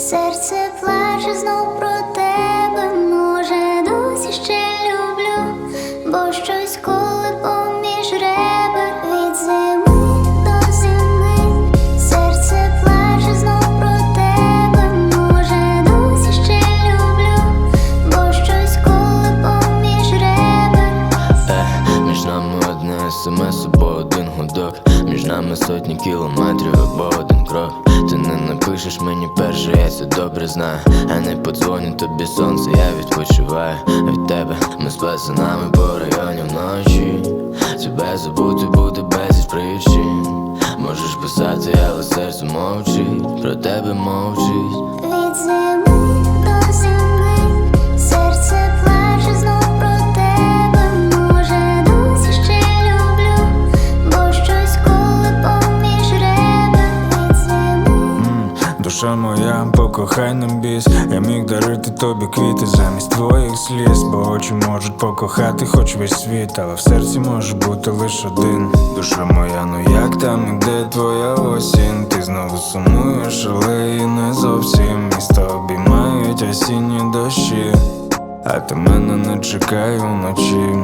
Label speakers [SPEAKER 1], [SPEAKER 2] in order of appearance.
[SPEAKER 1] Серце плаче знов про тебе, може, досі ще люблю, бо щось коли поміж ребер. Від зими до зими, серце плаче знов про тебе, може, досі ще люблю, бо щось коли поміж ребер.
[SPEAKER 2] Е, Між нами одне смс, або один гудок, між нами сотні кілометрів, або один крок, ти не на напишеш мені перше, я це добре знаю. А не подзвоню тобі сонце, я відпочиваю від тебе. Ми з пацанами по районі вночі. Тебе забути буде безліч причин. Можеш писати, але серце мовчить, про тебе мовчить.
[SPEAKER 3] Душа моя, покохай нам біс Я міг дарити тобі квіти замість твоїх сліз Бо очі можуть покохати хоч весь світ, але в серці може бути лише один. Душа моя, ну як там, і де твоя осінь? Ти знову сумуєш, але і не зовсім. Міста обіймають осінні дощі, а ти мене не чекай уночі